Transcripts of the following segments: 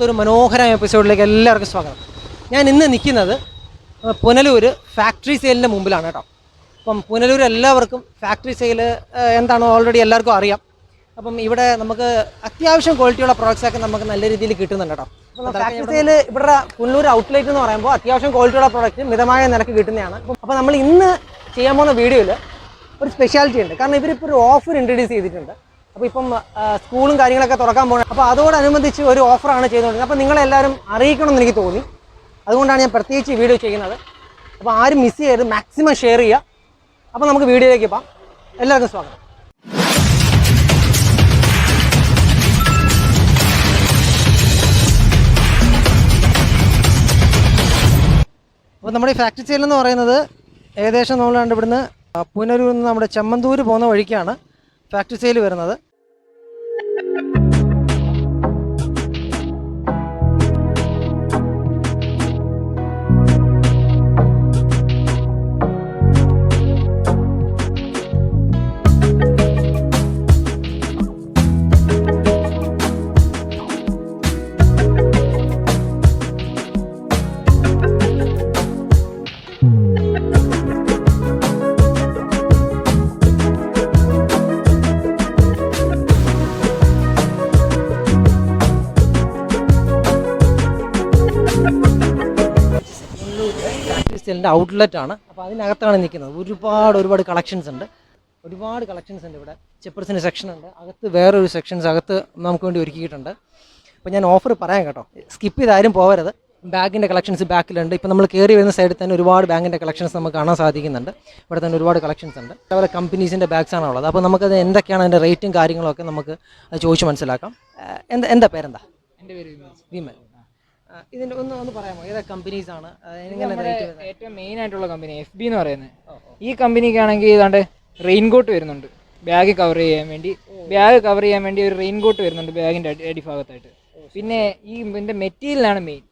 അടുത്തൊരു മനോഹരമായ എപ്പിസോഡിലേക്ക് എല്ലാവർക്കും സ്വാഗതം. ഞാൻ ഇന്ന് നിൽക്കുന്നത് പുനലൂർ ഫാക്ടറി സെയിലിന്റെ മുമ്പിലാണ് കേട്ടോ. അപ്പം പുനലൂർ എല്ലാവർക്കും ഫാക്ടറി സെയിൽ എന്താണോ ഓൾറെഡി എല്ലാവർക്കും അറിയാം. അപ്പം ഇവിടെ നമുക്ക് അത്യാവശ്യം ക്വാളിറ്റിയുള്ള പ്രോഡക്റ്റ്സ് ഒക്കെ നമുക്ക് നല്ല രീതിയിൽ കിട്ടുന്നുണ്ട് കേട്ടോ. ഫാക്ടറി സെയിൽ ഇവിടെ പുനലൂർ ഔട്ട്ലെറ്റ് എന്ന് പറയുമ്പോൾ അത്യാവശ്യം ക്വാളിറ്റിയുള്ള പ്രോഡക്റ്റ് മിതമായ നിരക്ക് കിട്ടുന്നതാണ്. അപ്പോൾ നമ്മൾ ഇന്ന് ചെയ്യാൻ പോകുന്ന വീഡിയോയിൽ ഒരു സ്പെഷ്യാലിറ്റി ഉണ്ട്. കാരണം ഇവരിപ്പോൾ ഒരു ഓഫർ ഇൻട്രൊഡ്യൂസ് ചെയ്തിട്ടുണ്ട്. അപ്പോൾ ഇപ്പം സ്കൂളും കാര്യങ്ങളൊക്കെ തുറക്കാൻ പോകണം അപ്പോൾ അതോടനുബന്ധിച്ച് ഒരു ഓഫറാണ് ചെയ്തുകൊണ്ടിരുന്നത്. അപ്പോൾ നിങ്ങളെല്ലാവരും അറിയിക്കണമെന്ന് എനിക്ക് തോന്നി. അതുകൊണ്ടാണ് ഞാൻ പ്രത്യേകിച്ച് വീഡിയോ ചെയ്യുന്നത്. അപ്പോൾ ആരും മിസ് ചെയ്യരുത്. മാക്സിമം ഷെയർ ചെയ്യുക. അപ്പോൾ നമുക്ക് വീഡിയോയിലേക്ക് പോകാം. എല്ലാവർക്കും സ്വാഗതം. അപ്പോൾ നമ്മുടെ ഈ ഫാക്ടറി സെയിൽ എന്ന് പറയുന്നത് ഏകദേശം നമ്മൾ കണ്ടിവിടുന്ന് പുനരൂരിൽ നിന്ന് നമ്മുടെ ചെമ്മന്തൂർ പോകുന്ന വഴിക്കാണ് ഫാക്ടറി സെയിൽ വരുന്നത്. Thank you. ഔട്ട്ലെറ്റ് ആണ്. അപ്പോൾ അതിനകത്താണ് നിൽക്കുന്നത്. ഒരുപാട് ഒരുപാട് കളക്ഷൻസ് ഉണ്ട്. ഒരുപാട് കളക്ഷൻസ് ഉണ്ട് ഇവിടെ. ചെപ്പേഴ്സിന്റെ സെക്ഷൻ ഉണ്ട്. അകത്ത് വേറൊരു സെക്ഷൻസ് അകത്ത് നമുക്ക് വേണ്ടി ഒരുക്കിയിട്ടുണ്ട്. അപ്പോൾ ഞാൻ ഓഫർ പറയാം കേട്ടോ. സ്കിപ്പ് ചെയ്താലും ആരും പോകരുത് ബാഗിന്റെ കളക്ഷൻസ് ബാക്കിലുണ്ട് ഇപ്പോൾ നമ്മൾ കയറി വരുന്ന സൈഡിൽ തന്നെ ഒരുപാട് ബാങ്കിന്റെ കളക്ഷൻസ് നമുക്ക് കാണാൻ സാധിക്കുന്നുണ്ട്. ഇവിടെ തന്നെ ഒരുപാട് കളക്ഷൻസ് ഉണ്ട്. അതുപോലെ കമ്പനീസിന്റെ ബാഗ്സ് ആണ് ഉള്ളത്. അപ്പോൾ നമുക്കത് എന്തൊക്കെയാണ് അതിന്റെ റേറ്റും കാര്യങ്ങളൊക്കെ നമുക്ക് അത് ചോദിച്ച് മനസ്സിലാക്കാം. എന്താ എന്താ പേരെന്താ? എന്റെ പേര്. വിമൽ. ആ, ഇതിന്റെ ഒന്ന് ഒന്ന് പറയാമോ? ഏതാ കമ്പനീസ് ആണ്? ഏറ്റവും മെയിൻ ആയിട്ടുള്ള കമ്പനി എഫ് ബി എന്ന് പറയുന്നത്. ഈ കമ്പനിക്ക് ആണെങ്കിൽ ഏതാണ്ട് റെയിൻകോട്ട് വരുന്നുണ്ട്. ബാഗ് കവർ ചെയ്യാൻ വേണ്ടി. ബാഗ് കവർ ചെയ്യാൻ വേണ്ടി ഒരു റെയിൻകോട്ട് വരുന്നുണ്ട് ബാഗിന്റെ അടി അടിഭാഗത്തായിട്ട്. പിന്നെ ഈ ഇതിന്റെ മെറ്റീരിയലാണ് മെയിൻ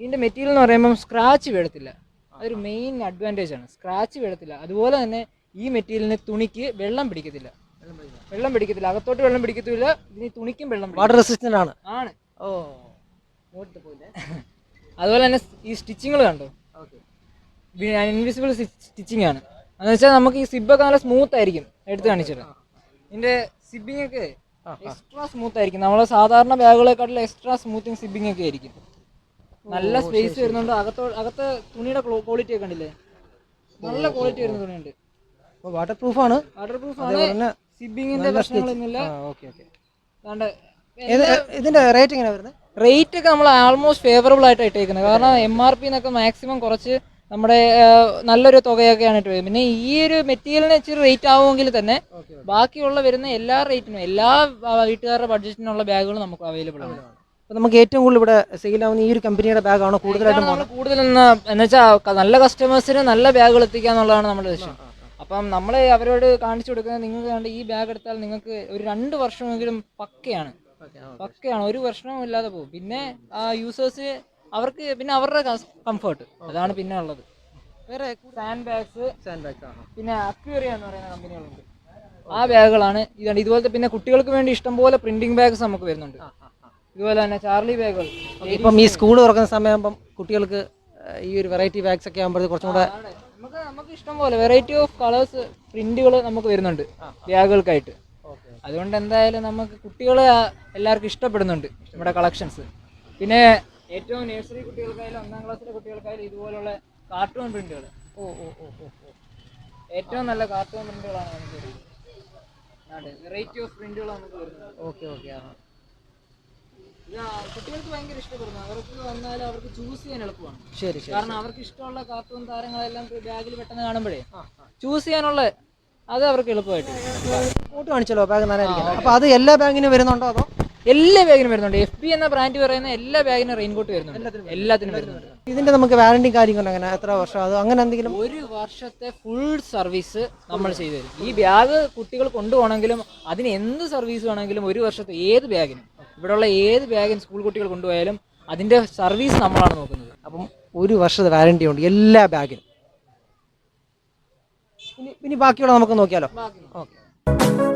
ഇതിന്റെ മെറ്റീരിയൽ എന്ന് പറയുമ്പോൾ സ്ക്രാച്ച് വീഴത്തില്ല അതൊരു മെയിൻ അഡ്വാന്റേജ് ആണ്. സ്ക്രാച്ച് വീഴത്തില്ല അതുപോലെ തന്നെ ഈ മെറ്റീരിയലിന് തുണിക്ക് വെള്ളം പിടിക്കത്തില്ല. വെള്ളം പിടിക്കത്തില്ല. അകത്തോട്ട് വെള്ളം പിടിക്കത്തില്ല. ഇതിന് തുണിക്കും വെള്ളം വാട്ടർ റെസിസ്റ്റന്റ് ആണ്. ആണ്. ഓ. അതുപോലെ തന്നെ ഈ സ്റ്റിച്ചിങ്ങൾ കണ്ടോ? ഇൻവിസിബിൾ സ്റ്റിച്ചിങ് ആണ്. എന്ന് വെച്ചാൽ നമുക്ക് ഈ സിബൊക്കെ നല്ല സ്മൂത്ത് ആയിരിക്കും. എടുത്ത് കാണിച്ചിട്ട്. ഇതിന്റെ സിബിങ് ഒക്കെ എക്സ്ട്രാ സ്മൂത്ത് ആയിരിക്കും. നമ്മളെ സാധാരണ ബാഗുകളെക്കാട്ടിലും എക്സ്ട്രാ സ്മൂത്തിങ് സിബിങ് ഒക്കെ ആയിരിക്കും. നല്ല സ്പേസ് വരുന്നുണ്ട്. അകത്തോ അകത്ത് തുണിയുടെ ക്വാളിറ്റി ഒക്കെ കണ്ടില്ലേ? നല്ല ക്വാളിറ്റി വരുന്ന തുണിയുണ്ട്. വാട്ടർ പ്രൂഫ് ആണ്. വാട്ടർ പ്രൂഫ് ആണ്. സിബിങ്ങിന്റെ പ്രശ്നങ്ങളൊന്നുമില്ല. ഇതിന്റെ റേറ്റ് എങ്ങനെയാ വരുന്നത് റേറ്റ് ഒക്കെ നമ്മൾ ആൾമോസ്റ്റ് ഫേവറബിൾ ആയിട്ട് ഇട്ടേക്കുന്നത് കാരണം എം ആർ പി എന്നൊക്കെ മാക്സിമം കുറച്ച് നമ്മുടെ നല്ലൊരു തുകയൊക്കെയാണ് ഇട്ട് വരുന്നത് പിന്നെ ഈ ഒരു മെറ്റീരിയലിന് ഇച്ചിരി റേറ്റ് ആവുമെങ്കിൽ തന്നെ ബാക്കിയുള്ള വരുന്ന എല്ലാ റേറ്റിനും എല്ലാ വീട്ടുകാരുടെ ബഡ്ജറ്റിനുള്ള ബാഗുകളും നമുക്ക് അവൈലബിൾ ആണ്. അപ്പോൾ നമുക്ക് ഏറ്റവും കൂടുതൽ ഇവിടെ സെയിലാവുന്ന ഈ ഒരു കമ്പനിയുടെ ബാഗാണോ കൂടുതലായിട്ടും നമ്മൾ കൂടുതൽ എന്ന് വെച്ചാൽ നല്ല കസ്റ്റമേഴ്സിന് നല്ല ബാഗുകൾ എത്തിക്കുക എന്നുള്ളതാണ് നമ്മുടെ ലക്ഷ്യം. അപ്പം നമ്മൾ അവരോട് കാണിച്ചു കൊടുക്കുന്നത് നിങ്ങൾക്ക് കണ്ട് ഈ ബാഗ് എടുത്താൽ നിങ്ങൾക്ക് ഒരു രണ്ട് വർഷമെങ്കിലും പക്കയാണ്. പക്കയാണ്. ഒരു പ്രശ്നവും ഇല്ലാതെ പോകും. പിന്നെ ആ യൂസേഴ്സ് അവർക്ക് പിന്നെ അവരുടെ കംഫർട്ട് അതാണ് പിന്നെ ഉള്ളത്. വേറെ സാൻഡ് ബാഗ്സ് സാൻഡ് ബാഗ്സ് ആണ്. പിന്നെ അക്യൂറിയ എന്ന് പറയുന്ന കമ്പനികളുണ്ട് ആ ബാഗുകളാണ് ഇതാണ്. ഇതുപോലത്തെ പിന്നെ കുട്ടികൾക്ക് വേണ്ടി ഇഷ്ടംപോലെ പ്രിന്റിംഗ് ബാഗ്സ് നമുക്ക് വരുന്നുണ്ട്. ഇതുപോലെ തന്നെ ചാർലി ബാഗുകൾ ഇപ്പം ഈ സ്കൂൾ തുറക്കുന്ന സമയമാകുമ്പം കുട്ടികൾക്ക് ഈ ഒരു വെറൈറ്റി ബാഗ്സ് ഒക്കെ ആകുമ്പോൾ കുറച്ചും കൂടെ നമുക്ക് നമുക്ക് ഇഷ്ടം പോലെ വെറൈറ്റി ഓഫ് കളേഴ്സ് പ്രിന്റുകൾ നമുക്ക് വരുന്നുണ്ട് ബാഗുകൾക്കായിട്ട്. അതുകൊണ്ട് എന്തായാലും നമുക്ക് കുട്ടികൾ എല്ലാവർക്കും ഇഷ്ടപ്പെടുന്നുണ്ട് നമ്മുടെ കളക്ഷൻസ്. പിന്നെ ഏറ്റവും നഴ്സറി കുട്ടികൾക്കായാലും ഒന്നാം ക്ലാസ്സിലെ കുട്ടികൾക്കായാലും ഇതുപോലുള്ള കാർട്ടൂൺ പ്രിന്റുകൾ ഓ ഓ ഓ ഓ ഏറ്റവും നല്ല കാർട്ടൂൺ പ്രിന്റുകളാണ് നമുക്ക് വരുന്നത്. വെറൈറ്റി ഓഫ് പ്രിന്റുകൾ നമുക്ക് വരുന്നത്. ഓക്കെ ഓക്കെ ആ. കുട്ടികൾക്ക് ഭയങ്കര ഇഷ്ടപ്പെടുന്നു. അവർക്ക് വന്നാൽ അവർക്ക് ചൂസ് ചെയ്യാൻ എളുപ്പമാണ്. ശരി കാരണം അവർക്ക് ഇഷ്ടമുള്ള കാർട്ടൂൺ താരങ്ങളെല്ലാം ബാഗിൽ പെട്ടെന്ന് കാണുമ്പോഴേ ചൂസ് ചെയ്യാനുള്ള അത് അവർക്ക് എളുപ്പമായിട്ട് കോട്ട്. കാണിച്ചല്ലോ ബാഗ് നല്ലതായിരിക്കും അപ്പോൾ അത് എല്ലാ ബാഗിനും വരുന്നുണ്ടോ അതോ? എല്ലാ ബാഗിനും വരുന്നുണ്ട്. എഫ് ബി എന്ന ബ്രാൻഡ് പറയുന്ന എല്ലാ ബാഗിനും റെയിൻകോട്ട് വരുന്നുണ്ട്. എല്ലാത്തിനും വരുന്നുണ്ട്. ഇതിന്റെ നമുക്ക് വാറണ്ടി കാര്യങ്ങളും അങ്ങനെ എത്ര വർഷം? അത് അങ്ങനെ എന്തെങ്കിലും? ഒരു വർഷത്തെ ഫുൾ സർവീസ് നമ്മൾ ചെയ്തു തരും. ഈ ബാഗ് കുട്ടികൾ കൊണ്ടുപോകണമെങ്കിലും അതിന് എന്ത് സർവീസ് വേണമെങ്കിലും ഒരു വർഷത്തെ ഏത് ബാഗിനും. ഇവിടെയുള്ള ഏത് ബാഗിനും സ്കൂൾ കുട്ടികൾ കൊണ്ടുപോയാലും അതിന്റെ സർവീസ് നമ്മളാണ് നോക്കുന്നത്. അപ്പം ഒരു വർഷത്തെ വാറണ്ടി ഉണ്ട് എല്ലാ ബാഗിനും. ഇനി ബാക്കിയുള്ള നമുക്ക് നോക്കിയാലോ? ഓക്കെ.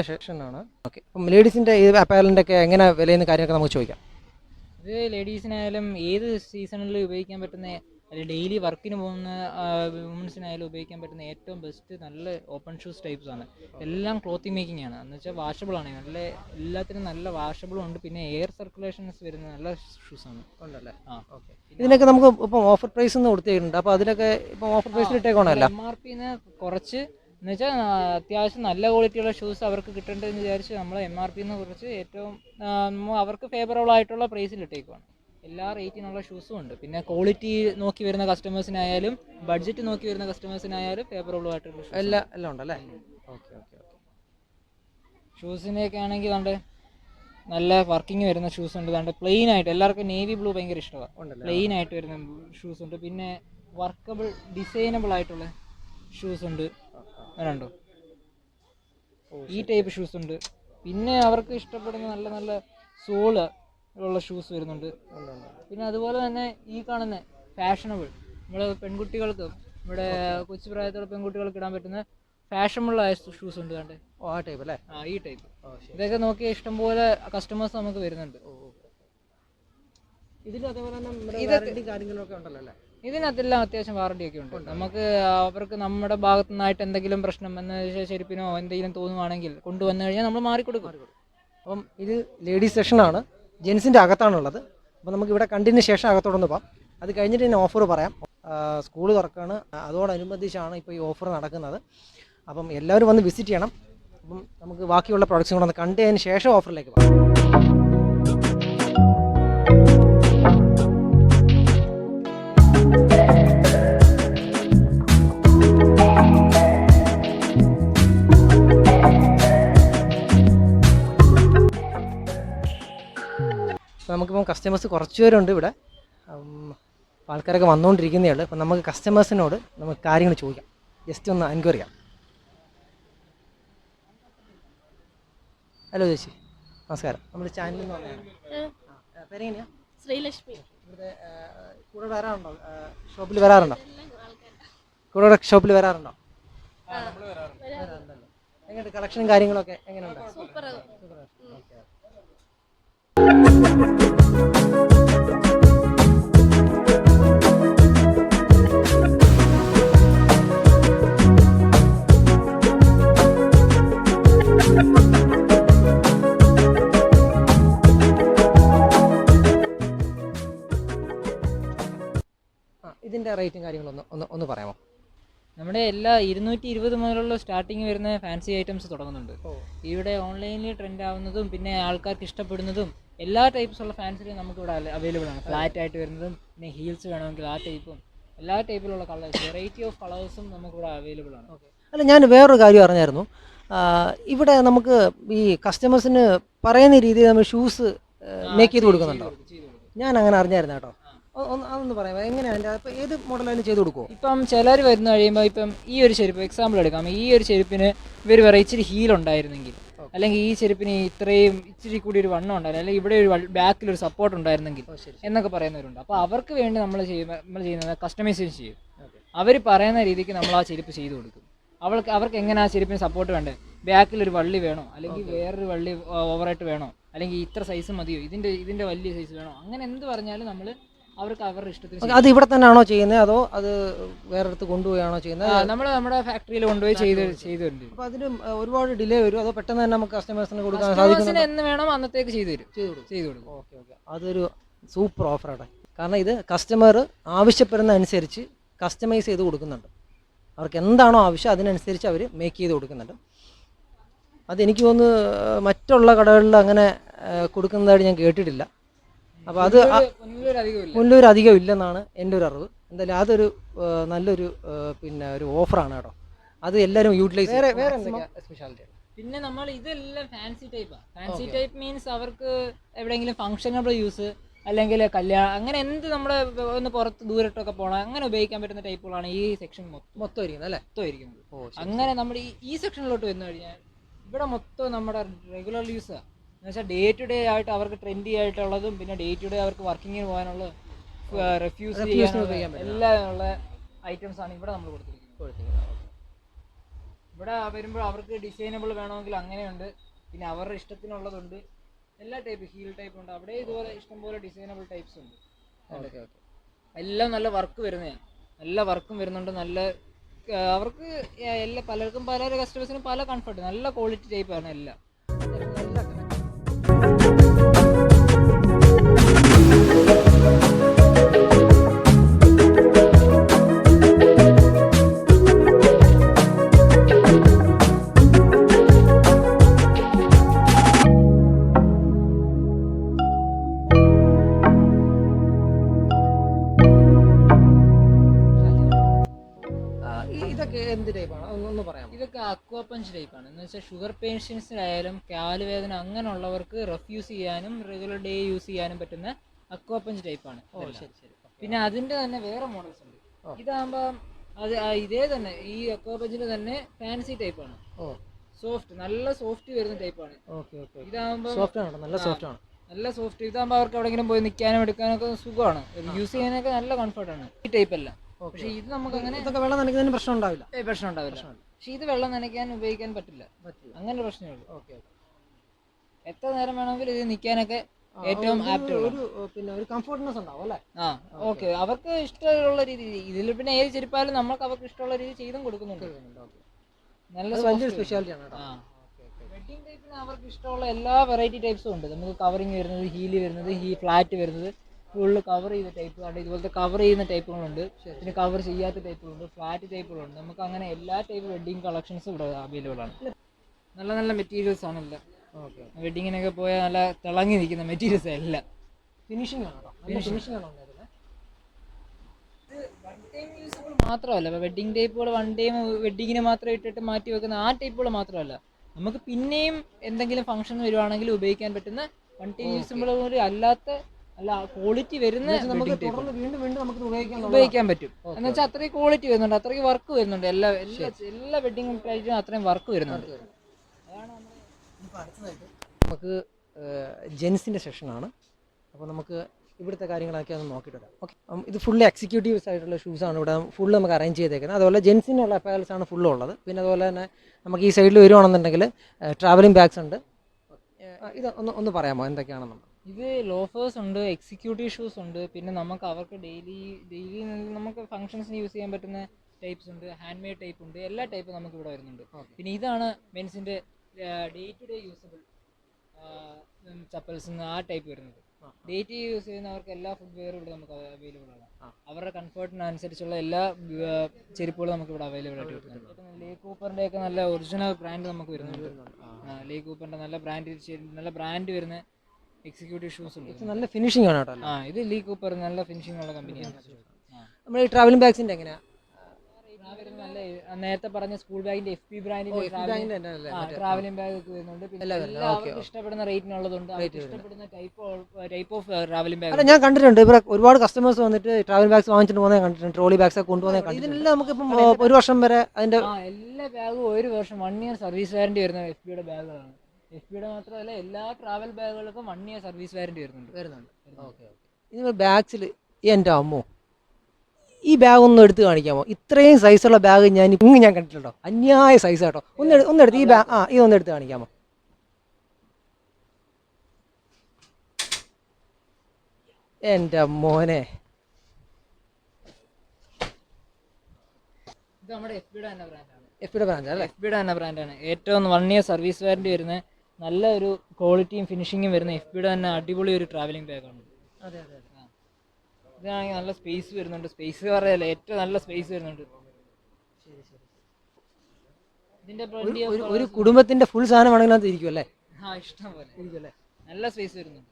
ഷൂസിന്റെ സെക്ഷനാണ് ഓക്കെ അപ്പം ലേഡീസിന്റെ ഈ അപ്പാരലിന്റെ ഒക്കെ എങ്ങനെ വിലയെന്ന് കാര്യമൊക്കെ നമുക്ക് ചോദിക്കാം. ഇത് ലേഡീസിനായാലും ഏത് സീസണിൽ ഉപയോഗിക്കാൻ പറ്റുന്ന അല്ലെങ്കിൽ ഡെയിലി വർക്കിന് പോകുന്ന വുമൻസിനായാലും ഉപയോഗിക്കാൻ പറ്റുന്ന ഏറ്റവും ബെസ്റ്റ് നല്ല ഓപ്പൺ ഷൂസ് ടൈപ്സ് ആണ്. എല്ലാം ക്ലോത്തിങ് മേക്കിംഗ് ആണ്. എന്ന് വെച്ചാൽ വാഷബിൾ ആണ്. നല്ല എല്ലാത്തിനും നല്ല വാഷബിളും ഉണ്ട്. പിന്നെ എയർ സർക്കുലേഷൻസ് വരുന്ന നല്ല ഷൂസ് ആണ്. ഉണ്ടല്ലേ? ആ. ഓക്കെ ഇതിനൊക്കെ നമുക്ക് ഇപ്പം ഓഫർ പ്രൈസ് ഒന്ന് കൊടുത്തിട്ടുണ്ട്. അപ്പോൾ അതിലൊക്കെ ഇപ്പം ഓഫർ പ്രൈസിൽ ഇട്ടേക്കോണല്ലോ എം ആർ പിന്നെ കുറച്ച് എന്ന് വെച്ചാൽ അത്യാവശ്യം നല്ല ക്വാളിറ്റിയുള്ള ഷൂസ് അവർക്ക് കിട്ടേണ്ടതെന്ന് വിചാരിച്ച് നമ്മൾ എം ആർ പിന്ന് കുറച്ച് ഏറ്റവും അവർക്ക് ഫേവറബിൾ ആയിട്ടുള്ള പ്രൈസിൽ ഇട്ടേക്കുവാണ്. എല്ലാ റേറ്റിനുള്ള ഷൂസും ഉണ്ട്. പിന്നെ ക്വാളിറ്റി നോക്കി വരുന്ന കസ്റ്റമേഴ്സിനായാലും ബഡ്ജറ്റ് നോക്കി വരുന്ന കസ്റ്റമേഴ്സിനായാലും ഫേവറബിൾ ആയിട്ടുള്ള. എല്ലാം എല്ലാം ഉണ്ടല്ലേ? Okay okay okay. ഷൂസിന്റെയൊക്കെ ആണെങ്കിൽ കണ്ട് നല്ല വർക്കിംഗ് വരുന്ന ഷൂസ് ഉണ്ട്. കണ്ട് പ്ലെയിൻ ആയിട്ട് എല്ലാവർക്കും നേവി ബ്ലൂ ഭയങ്കര ഇഷ്ടമാണ് പ്ലെയിൻ ആയിട്ട് വരുന്ന ഷൂസ് ഉണ്ട്. പിന്നെ വർക്കബിൾ ഡിസൈനബിൾ ആയിട്ടുള്ള ഷൂസ് ഉണ്ട്. അതുണ്ടോ ഈ ടൈപ്പ് ഷൂസ് ഉണ്ട്. പിന്നെ അവർക്ക് ഇഷ്ടപ്പെടുന്ന നല്ല നല്ല സോൾ ഉള്ള ഷൂസ് വരുന്നുണ്ട്. പിന്നെ അതുപോലെ തന്നെ ഈ കാണുന്ന ഫാഷനബിൾ നമ്മുടെ പെൺകുട്ടികൾക്ക് നമ്മുടെ കൊച്ചു പ്രായത്തിലുള്ള പെൺകുട്ടികൾക്ക് ഇടാൻ പറ്റുന്ന ഫാഷനബിൾ ആയ ഷൂസ് ഉണ്ട് കണ്ടേ. ഓ ആ ടൈപ്പ് അല്ലേ? ആ ഈ ടൈപ്പ് ഇതൊക്കെ നോക്കിയാൽ ഇഷ്ടംപോലെ കസ്റ്റമേഴ്സ് നമുക്ക് വരുന്നുണ്ട്. ഇതിൽ അതേപോലെ തന്നെ കാര്യങ്ങളൊക്കെ ഉണ്ടല്ലോ അല്ലേ? ഇതിനകത്തെല്ലാം അത്യാവശ്യം വാറണ്ടി ഒക്കെ ഉണ്ട്. നമുക്ക് അവർക്ക് നമ്മുടെ ഭാഗത്തു നിന്നായിട്ട് എന്തെങ്കിലും പ്രശ്നം എന്ന് ചെരുപ്പിനോ എന്തെങ്കിലും തോന്നുവാണെങ്കിൽ കൊണ്ടുവന്നു കഴിഞ്ഞാൽ നമ്മൾ മാറിക്കൊടുക്കും. അപ്പം ഇത് ലേഡീസ് സെഷനാണ് ജെൻസിന്റെ അകത്താണുള്ളത്. അപ്പോൾ നമുക്ക് ഇവിടെ കണ്ടതിന് ശേഷം അകത്തോടൊന്ന് പോകാം അത് കഴിഞ്ഞിട്ട് ഞാൻ ഓഫർ പറയാം. സ്കൂൾ തുറക്കാണ്. അതോടനുബന്ധിച്ചാണ് ഇപ്പോൾ ഈ ഓഫർ നടക്കുന്നത്. അപ്പം എല്ലാവരും വന്ന് വിസിറ്റ് ചെയ്യണം. അപ്പം നമുക്ക് ബാക്കിയുള്ള പ്രൊഡക്ട്സും കൂടെ ഒന്ന് കണ്ടതിന് ശേഷം ഓഫറിലേക്ക് പോകാം അപ്പോൾ നമുക്കിപ്പം കസ്റ്റമേഴ്സ് കുറച്ച് പേരുണ്ട് ഇവിടെ ആൾക്കാരൊക്കെ വന്നുകൊണ്ടിരിക്കുന്നേ ഉള്ളൂ അപ്പം നമുക്ക് കസ്റ്റമേഴ്സിനോട് നമുക്ക് കാര്യങ്ങൾ ചോദിക്കാം. ജസ്റ്റ് ഒന്ന് എൻക്വയറി ചെയ്യാം. ഹലോ ചേച്ചി. നമസ്കാരം. നമ്മുടെ ചാനലിൽ നിന്ന് വന്നതാണ് പേരെങ്ങനെയാ? ശ്രീലക്ഷ്മി. ഇവിടുത്തെ കൂടെ വരാറുണ്ടോ? ഷോപ്പിൽ വരാറുണ്ടോ? കൂടെ ഷോപ്പിൽ വരാറുണ്ടോ? എങ്ങനെയുണ്ട്? കളക്ഷനും കാര്യങ്ങളൊക്കെ എങ്ങനെയുണ്ട്? സൂപ്പർ ഇതിന്റെ റേറ്റും കാര്യങ്ങളൊന്ന് ഒന്ന് ഒന്ന് പറയാമോ? നമ്മുടെ എല്ലാ ഇരുന്നൂറ്റി ഇരുപത് മുതലുള്ള സ്റ്റാർട്ടിങ് വരുന്ന ഫാൻസി ഐറ്റംസ് തുടങ്ങുന്നുണ്ട്. ഇവിടെ ഓൺലൈനിൽ ട്രെൻഡ് ആവുന്നതും പിന്നെ ആൾക്കാർക്ക് ഇഷ്ടപ്പെടുന്നതും എല്ലാ ടൈപ്സ് ഉള്ള ഫാൻസിലും നമുക്ക് ഇവിടെ അവൈലബിൾ ആണ്. ഫ്ലാറ്റ് ആയിട്ട് വരുന്നതും പിന്നെ ഹീൽസ് വേണമെങ്കിൽ ആ ടൈപ്പും എല്ലാ ടൈപ്പിലുള്ള കളേഴ്സ് വെറൈറ്റി ഓഫ് കളേഴ്സും നമുക്കിവിടെ അവൈലബിൾ ആണ്. അല്ല ഞാൻ വേറൊരു കാര്യം അറിഞ്ഞായിരുന്നു. ഇവിടെ നമുക്ക് ഈ കസ്റ്റമേഴ്സിന് പറയുന്ന രീതിയിൽ നമ്മൾ ഷൂസ് മേക്ക് ചെയ്ത് കൊടുക്കുന്നുണ്ടോ? ഞാൻ അങ്ങനെ അറിഞ്ഞായിരുന്നു കേട്ടോ. അതൊന്ന് പറയാം. എങ്ങനെയാണ് അതിന്റെ അപ്പോൾ ഏത് മോഡലായാലും ചെയ്ത് കൊടുക്കുമോ ഇപ്പം ചിലർ വരുന്ന കഴിയുമ്പോൾ ഇപ്പം ഈ ഒരു ചെരുപ്പ് എക്സാമ്പിൾ എടുക്കാം. ഈ ഒരു ചെരുപ്പിന് ഇവർ വേറെ ഇച്ചിരി ഹീൽ ഉണ്ടായിരുന്നെങ്കിൽ അല്ലെങ്കിൽ ഈ ചെരുപ്പിന് ഇത്രയും ഇച്ചിരി കൂടി ഒരു വണ്ണം ഉണ്ടായിരുന്നു. അല്ലെങ്കിൽ ഇവിടെ ഒരു ബാക്കിൽ ഒരു സപ്പോർട്ട് ഉണ്ടായിരുന്നെങ്കിൽ എന്നൊക്കെ പറയുന്നവരുണ്ട്. അപ്പോൾ അവർക്ക് വേണ്ടി നമ്മൾ ചെയ്യുന്ന നമ്മൾ ചെയ്യുന്നത് കസ്റ്റമൈസേഷൻ ചെയ്യും. അവർ പറയുന്ന രീതിക്ക് നമ്മൾ ആ ചെരുപ്പ് ചെയ്തു കൊടുക്കും. അവൾക്ക് അവർക്ക് എങ്ങനെ ആ ചെരുപ്പിന് സപ്പോർട്ട് വേണ്ടേ? ബാക്കിൽ ഒരു വള്ളി വേണോ? അല്ലെങ്കിൽ വേറൊരു വള്ളി ഓവറായിട്ട് വേണോ? അല്ലെങ്കിൽ ഇത്ര സൈസ് മതിയോ? ഇതിന്റെ ഇതിന്റെ വലിയ സൈസ് വേണോ? അങ്ങനെ എന്ത് പറഞ്ഞാലും നമ്മൾ അവർക്ക് അവരുടെ ഇഷ്ടത്തിന് അത് ഇവിടെ തന്നെയാണോ ചെയ്യുന്നത്? അതോ അത് വേറെടുത്ത് കൊണ്ടുപോയാണോ ചെയ്യുന്നത്? നമ്മൾ നമ്മുടെ ഫാക്ടറിയിൽ കൊണ്ടുപോയി ചെയ്ത് ചെയ്തിട്ടുണ്ട് അപ്പോൾ അതിന് ഒരുപാട് ഡിലേ വരും. അതോ പെട്ടെന്ന് തന്നെ നമുക്ക് കസ്റ്റമേഴ്സിന് കൊടുക്കാൻ സാധിക്കും എന്ന് വേണം അന്നത്തേക്ക് ചെയ്തു തരും. ചെയ്ത് കൊടുക്കും. ചെയ്തു കൊടുക്കും. Okay okay. അതൊരു സൂപ്പർ ഓഫറാണ് കാരണം ഇത് കസ്റ്റമർ ആവശ്യപ്പെടുന്ന അനുസരിച്ച് കസ്റ്റമൈസ് ചെയ്ത് കൊടുക്കുന്നുണ്ട്. അവർക്ക് എന്താണോ ആവശ്യം അതിനനുസരിച്ച് അവർ മേക്ക് ചെയ്ത് കൊടുക്കുന്നുണ്ട്. അതെനിക്ക് തോന്നുന്നു മറ്റുള്ള കടകളിൽ അങ്ങനെ കൊടുക്കുന്നതായിട്ട് ഞാൻ കേട്ടിട്ടില്ല. അപ്പോൾ അത് മുല്ലൂർ അധികം ഇല്ലെന്നാണ് എന്റെ ഒരു അറിവ് എന്തായാലും അതൊരു നല്ലൊരു പിന്നെ ഒരു ഓഫറാണ് കേട്ടോ. അത് എല്ലാവരും യൂട്ടിലൈസ് വേറെ വേറെ സ്പെഷ്യാലിറ്റി പിന്നെ നമ്മൾ ഇതെല്ലാം ഫാൻസി ടൈപ്പാണ് ഫാൻസി ടൈപ്പ് മീൻസ് അവർക്ക് എവിടെയെങ്കിലും ഫംഗ്ഷനബിൾ യൂസ് അല്ലെങ്കിൽ കല്യാണം അങ്ങനെ എന്ത് നമ്മൾ ഒന്ന് പുറത്ത് ദൂരത്തൊക്കെ പോകണം അങ്ങനെ ഉപയോഗിക്കാൻ പറ്റുന്ന ടൈപ്പുകളാണ് ഈ സെക്ഷൻ മൊത്തം മൊത്തം ഇരിക്കുന്നത് അല്ലേ? മൊത്തം ഇരിക്കുന്നത് അങ്ങനെ നമ്മുടെ ഈ ഈ സെക്ഷനിലോട്ട് വന്നു കഴിഞ്ഞാൽ ഇവിടെ മൊത്തം നമ്മുടെ റെഗുലർ യൂസ് എന്ന് വെച്ചാൽ ഡേ ടു ഡേ ആയിട്ട് അവർക്ക് ട്രെൻഡി ആയിട്ടുള്ളതും പിന്നെ ഡേ ടു ഡേ അവർക്ക് വർക്കിങ്ങിന് പോകാനുള്ള റെഫ്യൂസ് ചെയ്യാൻ എല്ലാം ഉള്ള ഐറ്റംസ് ആണ് ഇവിടെ നമ്മൾ കൊടുത്തിരിക്കുന്നത്. ഇവിടെ വരുമ്പോൾ അവർക്ക് ഡിസൈനബിൾ വേണമെങ്കിൽ അങ്ങനെയുണ്ട്. പിന്നെ അവരുടെ ഇഷ്ടത്തിനുള്ളതുണ്ട്. എല്ലാ ടൈപ്പ് ഹീൽ ടൈപ്പ് ഉണ്ട്. അവിടെ ഇതുപോലെ ഇഷ്ടംപോലെ ഡിസൈനബിൾ ടൈപ്സ് ഉണ്ട്. Okay okay. എല്ലാം നല്ല വർക്ക് വരുന്നതാണ് നല്ല വർക്കും വരുന്നുണ്ട്. നല്ല അവർക്ക് എല്ലാ പലർക്കും പല കസ്റ്റമേഴ്സിനും പല കംഫർട്ട് നല്ല ക്വാളിറ്റി ടൈപ്പാണ് എല്ലാം. ടൈപ്പാണ്. ഒന്ന് പറയാം ഇതൊക്കെ അക്വാപഞ്ച് ടൈപ്പാണ് എന്ന് വെച്ചാൽ ഷുഗർ പേഷ്യൻസിനായാലും കാലുവേദന അങ്ങനെയുള്ളവർക്ക് റെഫ്യൂസ് ചെയ്യാനും റെഗുലർ ഡേ യൂസ് ചെയ്യാനും പറ്റുന്ന അക്വാപഞ്ച് ടൈപ്പാണ് ഓ ശരി ശരി. പിന്നെ അതിന്റെ തന്നെ വേറെ മോഡൽസ് ഉണ്ട്. ഇതാകുമ്പോ ഇതാകുമ്പോൾ അത് ഇതേ തന്നെ ഈ അക്വാപഞ്ചിന്റെ തന്നെ ഫാൻസി ടൈപ്പാണ് ഓ. സോഫ്റ്റ് നല്ല സോഫ്റ്റ് വരുന്ന ടൈപ്പാണ് ഇതാകുമ്പോൾ സോഫ്റ്റ് ആണ് നല്ല സോഫ്റ്റ് ആണ്. നല്ല സോഫ്റ്റ് ഇതാകുമ്പോൾ അവർക്ക് എവിടെയെങ്കിലും പോയി നിൽക്കാനും എടുക്കാനൊക്കെ സുഖമാണ്. യൂസ് ചെയ്യാനൊക്കെ നല്ല കംഫർട്ടാണ് ഈ ടൈപ്പ് അല്ല. പക്ഷേ ഇത് നമുക്ക് അങ്ങനെ ഇതൊക്കെ വെള്ളം നനയ്ക്കുന്നതിന് പ്രശ്നം ഉണ്ടാവില്ല പ്രശ്നം ഉണ്ടാവില്ല പക്ഷേ ഇത് വെള്ളം നനയ്ക്കാൻ ഉപയോഗിക്കാൻ പറ്റില്ല. പറ്റില്ല. അങ്ങനെ പ്രശ്നമേ ഉള്ളൂ. ഓക്കെ എത്ര നേരം വേണമെങ്കിലും ഇത് നിൽക്കാനൊക്കെ ഏറ്റവും ആപ്റ്റ് ഒരു പിന്നെ ഒരു കംഫർട്ട്നെസ് ഉണ്ടാവും അല്ലേ? ആ ഓക്കെ. അവർക്ക് ഇഷ്ടമുള്ള രീതി ഇതിൽ പിന്നെ ഏത് ചെരുപ്പായാലും നമ്മൾക്ക് അവർക്ക് ഇഷ്ടമുള്ള രീതി ചെയ്തും കൊടുക്കുന്നുണ്ട്. നല്ല വലിയൊരു സ്പെഷ്യാലിറ്റി ആണ് കേട്ടോ. ആ. വെഡിങ് ടൈപ്പിന് അവർക്ക് ഇഷ്ടമുള്ള എല്ലാ വെറൈറ്റി ടൈപ്സും ഉണ്ട്. നമുക്ക് കവറിങ് വരുന്നത് ഹീൽ വരുന്നത് ഹീ ഫ്ലാറ്റ് വരുന്നത്. ഫുള്ള് കവർ ചെയ്ത ടൈപ്പ് ഉണ്ട് ഇതുപോലത്തെ കവർ ചെയ്യുന്ന ടൈപ്പുകളുണ്ട് പിന്നെ കവർ ചെയ്യാത്ത ടൈപ്പുകളുണ്ട് ഫ്ലാറ്റ് ടൈപ്പുകളുണ്ട് നമുക്ക് അങ്ങനെ എല്ലാ ടൈപ്പ് വെഡിങ് കളക്ഷൻസും ഇവിടെ അവൈലബിൾ ആണ്. നല്ല നല്ല മെറ്റീരിയൽസ് ആണ് എല്ലാം. ഓക്കെ വെഡിങ്ങിനൊക്കെ പോയാൽ നല്ല തിളങ്ങി നിൽക്കുന്ന മെറ്റീരിയൽസ് എല്ലാം. ഫിനിഷിംഗ് ആണോ ഫിനിഷിംഗ് ആണോ മാത്രമല്ല. വെഡിങ് ടൈപ്പുകൾ വൺ ടൈം വെഡിങ്ങിന് മാത്രം ഇട്ടിട്ട് മാറ്റി വെക്കുന്ന ആ ടൈപ്പുകൾ മാത്രമല്ല. നമുക്ക് പിന്നെയും എന്തെങ്കിലും ഫംഗ്ഷൻ വരുവാണെങ്കിൽ ഉപയോഗിക്കാൻ പറ്റുന്ന വൺ ടൈം യൂസബിൾ അല്ലാത്ത അല്ല ക്വാളിറ്റി വരുന്ന നമുക്ക് തുടർന്ന് വീണ്ടും വീണ്ടും നമുക്ക് ഉപയോഗിക്കാൻ ഉപയോഗിക്കാൻ പറ്റും. എന്ന് വെച്ചാൽ അത്രയും ക്വാളിറ്റി വരുന്നുണ്ട് അത്രയും വർക്ക് വരുന്നുണ്ട്. എല്ലാ എല്ലാ എല്ലാ വെഡിങ് ടൈപ്പിനും അത്രയും വർക്ക് വരുന്നുണ്ട്. നമുക്ക് ജെൻസിന്റെ സെഷനാണ് അപ്പോൾ നമുക്ക് ഇവിടുത്തെ കാര്യങ്ങളൊക്കെ ഒന്ന് നോക്കിയിട്ട് വരാം. ഓക്കെ ഇത് ഫുള്ള് എക്സിക്യൂട്ടീവ്സ് ആയിട്ടുള്ള ആണ് ഇവിടെ ഫുള്ള് നമുക്ക് അറേഞ്ച് ചെയ്തേക്കുന്നത്. അതുപോലെ ജെൻസിനുള്ള അപ്പയൽസ് ആണ് ഫുള്ള് ഉള്ളത്. പിന്നെ അതുപോലെ തന്നെ നമുക്ക് ഈ സൈഡിൽ വരുവാണെന്നുണ്ടെങ്കിൽ ട്രാവലിംഗ് ബാഗ്സ് ഉണ്ട്. ഇത് ഒന്ന് ഒന്ന് പറയാമോ? എന്തൊക്കെയാണെന്ന് ഇത് ലോഫേഴ്സ് ഉണ്ട് എക്സിക്യൂട്ടീവ് ഷൂസ് ഉണ്ട് പിന്നെ നമുക്ക് അവർക്ക് ഡെയിലി ഡെയിലി നമുക്ക് ഫങ്ഷൻസ് യൂസ് ചെയ്യാൻ പറ്റുന്ന ടൈപ്സ് ഉണ്ട് ഹാൻഡ് മെയ്ഡ് ടൈപ്പ് ഉണ്ട് എല്ലാ ടൈപ്പും നമുക്ക് ഇവിടെ വരുന്നുണ്ട്. പിന്നെ ഇതാണ് മെൻസിന്റെ day to day usable chappals ആ ടൈപ്പ് വരുന്നത്. ഡേ ടു യൂസ് ചെയ്യുന്നവർക്ക് എല്ലാ ഫുഡ് വെയറും ഇവിടെ നമുക്ക് അവൈലബിൾ ആണ്. അവരുടെ കംഫർട്ടിനനുസരിച്ചുള്ള എല്ലാ ചെരുപ്പുകളും നമുക്ക് ഇവിടെ അവൈലബിൾ ആയിട്ട് കിട്ടുന്നുണ്ട്. ലേ കൂപ്പറിന്റെ ഒക്കെ നല്ല ഒറിജിനൽ ബ്രാൻഡ് നമുക്ക് വരുന്നുണ്ട്. ലേ കൂപ്പറിന്റെ നല്ല ബ്രാൻഡ് നല്ല ബ്രാൻഡ് വരുന്ന എക്സിക്യൂട്ടീവ് ഷൂസ് ഉണ്ട് നല്ല ഫിനിഷിംഗ് ആണ് കേട്ടോ. ആ ഇത് ലീ കൂപ്പർ നല്ല ഫിനിഷിംഗ് ഉള്ള കമ്പനിയാണ് നമ്മൾ ഈ ട്രാവലിംഗ് ബാഗ്സിന്റെ എങ്ങനെയാണ് നേരത്തെ പറഞ്ഞ സ്കൂൾ ബാഗിന്റെ എഫ് പി ബ്രാൻഡിന്റെ ട്രാവലിംഗ് ബാഗ് വരുന്നുണ്ട്. പിന്നെ ഇഷ്ടപ്പെടുന്ന റേറ്റിനുള്ളതുണ്ട് ഇഷ്ടപ്പെടുന്ന type type of travelling bag ഞാൻ കണ്ടിട്ടുണ്ട്. ഇവിടെ ഒരുപാട് കസ്റ്റമേഴ്സ് വന്നിട്ട് ട്രാവൽ ബാഗ്സ് വാങ്ങിച്ചിട്ട് പോകുന്നത് കണ്ടിട്ടുണ്ട്. ട്രോളി ബാഗ്സ് ഒക്കെ കൊണ്ടുപോകുന്നത് കണ്ടിട്ടുണ്ട്. ഇതിനെല്ലാം നമുക്കിപ്പം ഒരു വർഷം വരെ അതിന്റെ എല്ലാ ബാഗും ഒരു വർഷം വൺ ഇയർ സർവീസ് വാറണ്ടി വരുന്ന എഫ് ബിയുടെ ബാഗുകളാണ് എഫ് ബിയുടെ മാത്രമല്ല എല്ലാ ട്രാവൽ ബാഗുകൾക്കും വൺ ഇയർ സർവീസ് വാറണ്ടി വരുന്നുണ്ട്. വരുന്നുണ്ട് ഓക്കെ ഓക്കെ. ഇതിന് ബാഗ്സിൽ എന്റെ അമ്മോ ഈ ബാഗ് ഒന്ന് എടുത്ത് കാണിക്കാമോ? ഇത്രയും സൈസുള്ള ബാഗ് ഞാൻ ഇങ്ങ് ഞാൻ കണ്ടിട്ടുണ്ടോ? അന്യായ സൈസ് കേട്ടോ ഒന്ന് എടു- ഒന്ന് എടുത്ത് ഈ ബാഗ് ആ ഇത് ഒന്ന് എടുത്ത് കാണിക്കാമോ? എന്റെ മോനെ ഇത് നമ്മുടെ എഫ് ബിയുടെ തന്നെ ബ്രാൻഡാണ് എഫ് ബിയുടെ തന്നെ ബ്രാൻഡാണ് ഏറ്റവും വൺ ഇയർ സർവീസ് വാറണ്ടി വരുന്ന നല്ല ഒരു ക്വാളിറ്റിയും ഫിനിഷിങ്ങും വരുന്ന എഫ് ബിയുടെ തന്നെ അടിപൊളി ഒരു ട്രാവലിംഗ് ബാഗാണ് അതെ ഇതാണെങ്കിൽ നല്ല സ്പേസ് വരുന്നുണ്ട്. സ്പേസ് പറയല്ല ഏറ്റവും നല്ല സ്പേസ് വരുന്നുണ്ട്. ഇതിന്റെ ഒരു ഒരു കുടുംബത്തിന്റെ ഫുൾ സാധനം വേണമെങ്കിൽ അത് ഇരിക്കും അല്ലേ? ആ ഇഷ്ടം പോലെ. നല്ല സ്പേസ് വരുന്നുണ്ട്.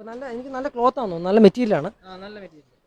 നല്ല എനിക്ക് നല്ല ക്ലോത്ത് ആണെന്ന് തോന്നുന്നു. നല്ല മെറ്റീരിയലാണ് ആ നല്ല മെറ്റീരിയൽ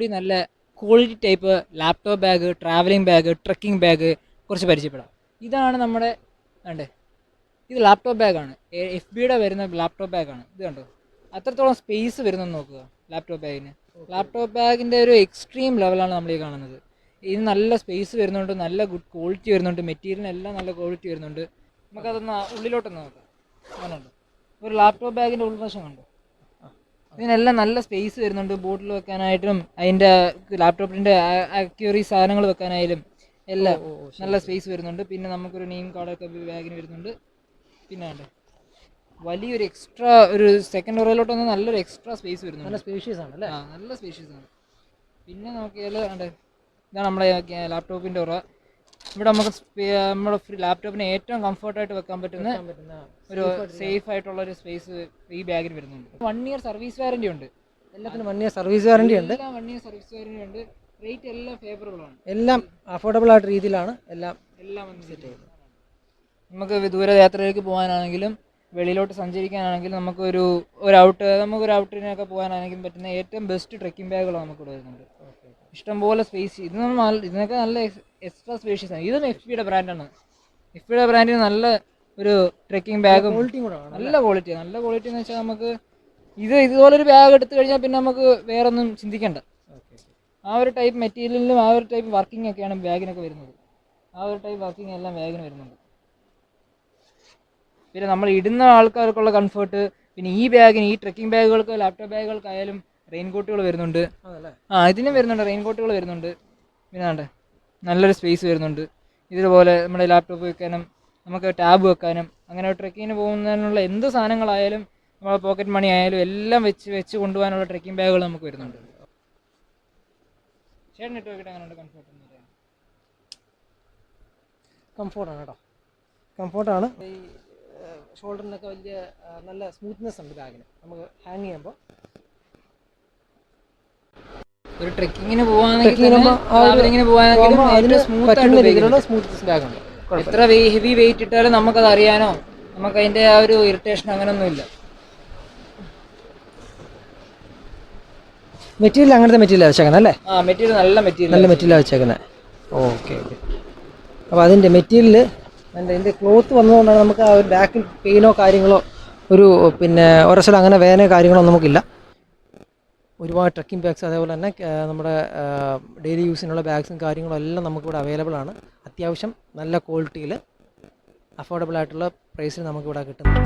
കൂടി നല്ല quality type laptop bag travelling bag trekking bag കുറച്ച് പരിചയപ്പെടാം. ഇതാണ് നമ്മുടെ കണ്ടേ ഇത് ലാപ്ടോപ്പ് ബാഗാണ് എഫ് ബിയുടെ വരുന്ന ലാപ്ടോപ്പ് ബാഗാണ് ഇത് കണ്ടോ? അത്രത്തോളം സ്പേസ് വരുന്നെന്ന് നോക്കുക ലാപ്ടോപ്പ് ബാഗിന് ലാപ്ടോപ്പ് ബാഗിന്റെ ഒരു എക്സ്ട്രീം ലെവലാണ് നമ്മൾ ഈ കാണുന്നത്. ഇത് നല്ല സ്പേസ് വരുന്നുണ്ട് നല്ല ഗുഡ് ക്വാളിറ്റി വരുന്നുണ്ട് മെറ്റീരിയലിനെല്ലാം നല്ല ക്വാളിറ്റി വരുന്നുണ്ട്. നമുക്കതൊന്ന് ഉള്ളിലോട്ടൊന്ന് നോക്കാം. അങ്ങനെയുണ്ട് ഒരു ലാപ്ടോപ്പ് ബാഗിന്റെ ഉൾവശം കണ്ടോ? ഇതിനെല്ലാം നല്ല സ്പേസ് വരുന്നുണ്ട്. ബോട്ടിൽ വെക്കാനായിട്ടും അതിന്റെ ലാപ്ടോപ്പിന്റെ അക്യൂറി സാധനങ്ങൾ വെക്കാനായാലും എല്ലാം നല്ല സ്പേസ് വരുന്നുണ്ട്. പിന്നെ നമുക്കൊരു നെയിം കാർഡൊക്കെ ബാഗിന് വരുന്നുണ്ട്. പിന്നെ ഉണ്ട് വലിയൊരു എക്സ്ട്രാ ഒരു സെക്കൻഡ് റോയിലോട്ട് വന്നാൽ നല്ലൊരു എക്സ്ട്രാ സ്പേസ് നല്ല വരുന്നുണ്ട് സ്പേഷ്യസ് ആണ് അല്ലേ? ആ നല്ല സ്പേഷ്യസ് ആണ്. പിന്നെ നോക്കിയാൽ ഉണ്ട് ഇതാണ് നമ്മുടെ ലാപ്ടോപ്പിന്റെ ഉറ. ഇവിടെ നമുക്ക് നമ്മുടെ ലാപ്ടോപ്പിന് ഏറ്റവും കംഫർട്ടായിട്ട് വെക്കാൻ പറ്റുന്ന ഒരു സേഫ് ആയിട്ടുള്ള ഒരു സ്പേസ് ഈ ബാഗിൽ വരുന്നുണ്ട്. വൺ ഇയർ സർവീസ് വാറന്റി ഉണ്ട്. എല്ലാത്തിനും വൺ ഇയർ സർവീസ് വാറന്റി ഉണ്ട്. വൺ ഇയർ സർവീസ് വാറന്റി ഉണ്ട്. റേറ്റ് എല്ലാം ഫേവറബിൾ ആണ്. എല്ലാം അഫോർഡബിൾ ആയിട്ട് രീതിയിലാണ് എല്ലാം എല്ലാം സെറ്റ് നമുക്ക് ദൂരയാത്രയിലേക്ക് പോകാനാണെങ്കിലും വെളിയിലോട്ട് സഞ്ചരിക്കാനാണെങ്കിലും നമുക്കൊരു ഒരു ഔട്ട് നമുക്ക് ഒരു ഔട്ടിനൊക്കെ പോകാനാണെങ്കിലും പറ്റുന്ന ഏറ്റവും ബെസ്റ്റ് ട്രെക്കിംഗ് ബാഗുകൾ നമുക്കിവിടെ വരുന്നുണ്ട് ഇഷ്ടംപോലെ സ്പേസ് ഇത് നമ്മൾ ഇതിനൊക്കെ നല്ല എക്സ്ട്രാ സ്പേഷ്യസ് ആണ്. ഇതും എഫ് പിയുടെ ബ്രാൻഡാണ് എഫ് പിയുടെ ബ്രാൻഡിന് നല്ല ഒരു ട്രെക്കിംഗ് ബാഗും ക്വാളിറ്റിയും കൂടെ ആണ് നല്ല ക്വാളിറ്റി നല്ല ക്വാളിറ്റി എന്ന് വെച്ചാൽ നമുക്ക് ഇത് ഇതുപോലൊരു ബാഗ് എടുത്തു കഴിഞ്ഞാൽ പിന്നെ നമുക്ക് വേറെ ഒന്നും ചിന്തിക്കേണ്ട ആ ഒരു ടൈപ്പ് മെറ്റീരിയലിലും ആ ഒരു ടൈപ്പ് വർക്കിംഗ് ഒക്കെയാണ് ബാഗിനൊക്കെ വരുന്നത്. ആ ഒരു ടൈപ്പ് വർക്കിംഗ് എല്ലാം ബാഗിന് വരുന്നുണ്ട്. പിന്നെ നമ്മൾ ഇടുന്ന ആൾക്കാർക്കുള്ള കംഫർട്ട് പിന്നെ ഈ ബാഗിന് ഈ ട്രെക്കിംഗ് ബാഗുകൾക്ക് ലാപ്ടോപ്പ് ബാഗുകൾക്കായാലും റെയിൻ കോട്ടുകൾ വരുന്നുണ്ട്. ആ ഇതിനും വരുന്നുണ്ട് റെയിൻ കോട്ടുകൾ വരുന്നുണ്ട്. പിന്നെ നല്ലൊരു സ്പേസ് വരുന്നുണ്ട്. ഇതുപോലെ നമ്മുടെ ലാപ്ടോപ്പ് വെക്കാനും നമുക്ക് ടാബ് വെക്കാനും അങ്ങനെ ട്രെക്കിങ്ങിന് പോകുന്നതിനുള്ള എന്ത് സാധനങ്ങളായാലും നമ്മുടെ പോക്കറ്റ് മണി ആയാലും എല്ലാം വെച്ച് വെച്ച് കൊണ്ടുപോകാനുള്ള ട്രെക്കിംഗ് ബാഗുകൾ നമുക്ക് വരുന്നുണ്ട്. കംഫോർട്ടാണ് കേട്ടോ. കംഫോർട്ടാണ് ഈ ഷോൾഡറിനൊക്കെ വലിയ നല്ല സ്മൂത്ത്നെസ് ഉണ്ട് ബാഗിന് നമുക്ക് ഹാങ് ചെയ്യുമ്പോൾ. ഒരു ട്രെക്കിങ്ങിന് പോവാണെങ്കിൽ അതിന് സ്മൂത്ത് രീതിയിലുള്ള ബാഗുണ്ട് എത്ര ഹെവി വെയിറ്റ് ഇട്ടാലും നമുക്കത് അറിയാനോ നമുക്ക് അതിന്റെ ആ ഒരു ഇറിറ്റേഷൻ അങ്ങനൊന്നും ഇല്ല മെറ്റീരിയൽ അങ്ങനത്തെ മെറ്റീരിയൽ വെച്ചേക്കുന്നത് അല്ലേ? ആ മെറ്റീരിയൽ നല്ല മെറ്റീരിയൽ നല്ല മെറ്റീരിയൽ വെച്ചേക്കുന്നത് ഓക്കെ ഓക്കെ അപ്പോൾ അതിന്റെ മെറ്റീരിയൽ അതിന്റെ ഇതിന്റെ ക്ലോത്ത് വന്നതുകൊണ്ടാണ് നമുക്ക് ആ ഒരു ബാക്കിൽ പെയിനോ കാര്യങ്ങളോ ഒരു പിന്നെ ഒരസലോ അങ്ങനെ വേനോ കാര്യങ്ങളോ നമുക്കില്ല. ഒരുപാട് ട്രക്കിംഗ് ബാഗ്സ് അതേപോലെ തന്നെ നമ്മുടെ ഡെയിലി യൂസിനുള്ള ബാഗ്സും കാര്യങ്ങളും എല്ലാം നമുക്കിവിടെ അവൈലബിൾ ആണ്. അത്യാവശ്യം നല്ല ക്വാളിറ്റിയിൽ അഫോർഡബിൾ ആയിട്ടുള്ള പ്രൈസിൽ നമുക്കിവിടെ കിട്ടുന്നു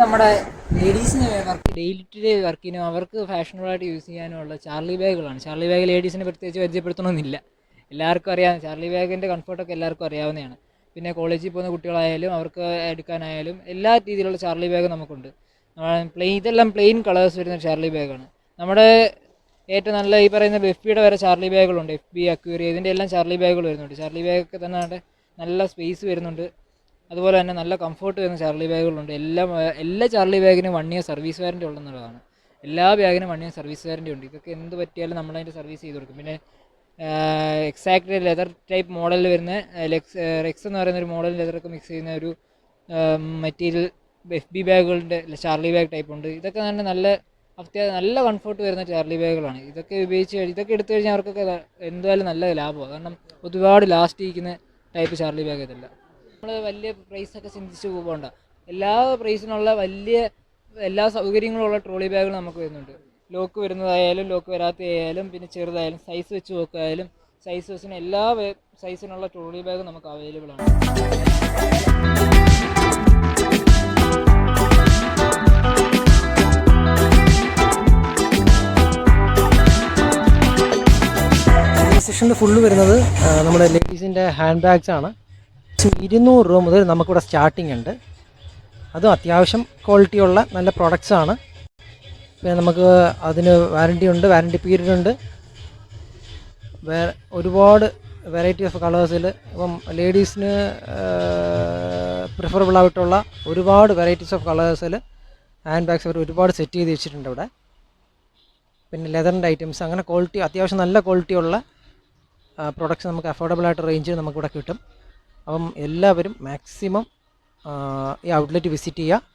നമ്മുടെ ലേഡീസിന് ഡെയിലി ടു ഡേ വർക്കിനും അവർക്ക് ഫാഷനബിളായിട്ട് യൂസ് ചെയ്യാനുള്ള ചാർലി ബാഗുകളാണ് ചാർലി ബാഗ് ലേഡീസിനെ പ്രത്യേകിച്ച് പരിചയപ്പെടുത്തണമെന്നില്ല. എല്ലാവർക്കും അറിയാം. ചാർലി ബാഗിന്റെ കംഫർട്ടൊക്കെ എല്ലാവർക്കും അറിയാവുന്നതാണ്. പിന്നെ കോളേജിൽ പോകുന്ന കുട്ടികളായാലും അവർക്ക് എടുക്കാനായാലും എല്ലാ രീതിയിലുള്ള ചാർലി ബാഗ് നമുക്കുണ്ട്. പ്ലെയിൻ ഇതെല്ലാം പ്ലെയിൻ കളേഴ്സ് വരുന്ന ചാർലി ബാഗാണ് നമ്മുടെ ഏറ്റവും നല്ല ഈ പറയുന്ന എഫ് ബിയുടെ വരെ ചാർലി ബാഗുകളുണ്ട്. എഫ് ബി അക്യൂറി ഇതിന്റെ എല്ലാം ചാർലി ബാഗുകൾ വരുന്നുണ്ട്. ചാർലി ബാഗൊക്കെ തന്നെ നല്ല സ്പേസ് വരുന്നുണ്ട്. അതുപോലെ തന്നെ നല്ല കംഫർട്ട് വരുന്ന ചാർലി ബാഗുകളുണ്ട്. എല്ലാ എല്ലാ ചാർലി ബാഗിനും വൺ ഇയർ സർവീസ് വാറന്റി ഉള്ളതെന്നുള്ളതാണ്. എല്ലാ ബാഗിനും വൺ ഇയർ സർവീസ് വാറന്റി ഉണ്ട്. ഇതൊക്കെ എന്ത് പറ്റിയാലും നമ്മളതിന്റെ സർവീസ് ചെയ്ത് കൊടുക്കും. പിന്നെ എക്സാക്ട് ലെതർ ടൈപ്പ് മോഡലിൽ വരുന്ന ലെക്സ് റെക്സ് എന്ന് പറയുന്ന ഒരു മോഡൽ ലെതറൊക്കെ മിക്സ് ചെയ്യുന്ന ഒരു മെറ്റീരിയൽ എഫ് ബി ബാഗുകളുടെ ചാർലി ബാഗ് ടൈപ്പ് ഉണ്ട്. ഇതൊക്കെ തന്നെ നല്ല അത്യാവശ്യം നല്ല കംഫർട്ട് വരുന്ന ചാർലി ബാഗുകളാണ് ഇതൊക്കെ ഉപയോഗിച്ച് ഇതൊക്കെ എടുത്തു കഴിഞ്ഞാൽ അവർക്കൊക്കെ എന്തായാലും നല്ല ലാഭമാണ് കാരണം ഒരുപാട് ലാസ്റ്റ് ഇരിക്കുന്ന ടൈപ്പ് ചാർലി ബാഗ് ഇതല്ല. നമ്മൾ വലിയ പ്രൈസൊക്കെ ചിന്തിച്ച് പോകണ്ട എല്ലാ പ്രൈസിനുള്ള വലിയ എല്ലാ സൗകര്യങ്ങളുള്ള ട്രോളി ബാഗുകൾ നമുക്ക് വരുന്നുണ്ട്. ലോക്ക് വരുന്നതായാലും ലോക്ക് വരാത്തതായാലും പിന്നെ ചെറുതായാലും സൈസ് വെച്ച് നോക്കായാലും സൈസ് വെച്ചിന് എല്ലാ സൈസിനുള്ള ട്രോളി ബാഗ് നമുക്ക് അവൈലബിൾ ആണ്. ഈ സെഷനിൽ ഫുള്ള് വരുന്നത് നമ്മുടെ ലേഡീസിന്റെ ഹാൻഡ് ബാഗ്സ് ആണ്. ഇരുന്നൂറ് രൂപ മുതൽ നമുക്കിവിടെ സ്റ്റാർട്ടിംഗ് ഉണ്ട്. അതും അത്യാവശ്യം ക്വാളിറ്റിയുള്ള നല്ല പ്രൊഡക്ട്സ് ആണ്. നമുക്ക് അതിന് വാറണ്ടി ഉണ്ട് വാറണ്ടി പീരീഡ് ഉണ്ട്. വേറെ ഒരുപാട് വെറൈറ്റി ഓഫ് കളേഴ്സിൽ ഇപ്പം ലേഡീസിന് പ്രിഫറബിൾ ആയിട്ടുള്ള ഒരുപാട് വെറൈറ്റീസ് ഓഫ് കളേഴ്സിൽ ഹാൻഡ് ബാഗ്സ് അവർ ഒരുപാട് സെറ്റ് ചെയ്ത് വെച്ചിട്ടുണ്ട് ഇവിടെ. പിന്നെ ലെതറിന്റെ ഐറ്റംസ് അങ്ങനെ ക്വാളിറ്റി അത്യാവശ്യം നല്ല ക്വാളിറ്റി ഉള്ള പ്രൊഡക്ട്സ് നമുക്ക് അഫോർഡബിൾ ആയിട്ട് റേഞ്ചിൽ നമുക്കിവിടെ കിട്ടും. അപ്പം എല്ലാവരും മാക്സിമം ഈ ഔട്ട്ലെറ്റ് വിസിറ്റ് ചെയ്യുക.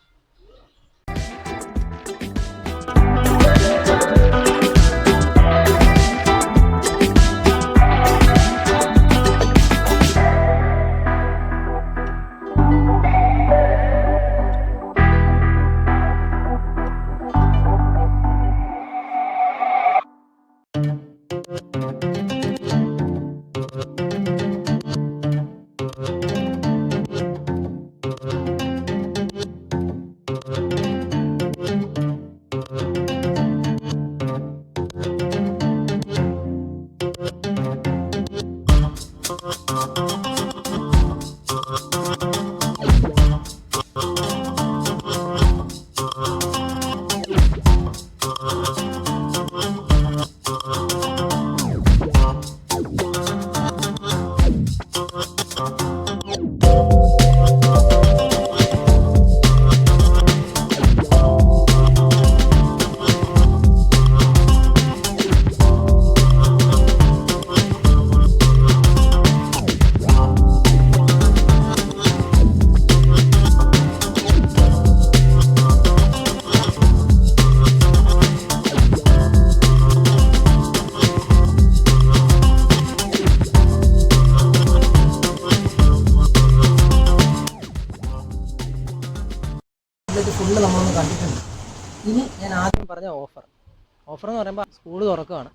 ഓഫർ എന്ന് പറയുമ്പോൾ സ്കൂൾ തുറക്കുകയാണ്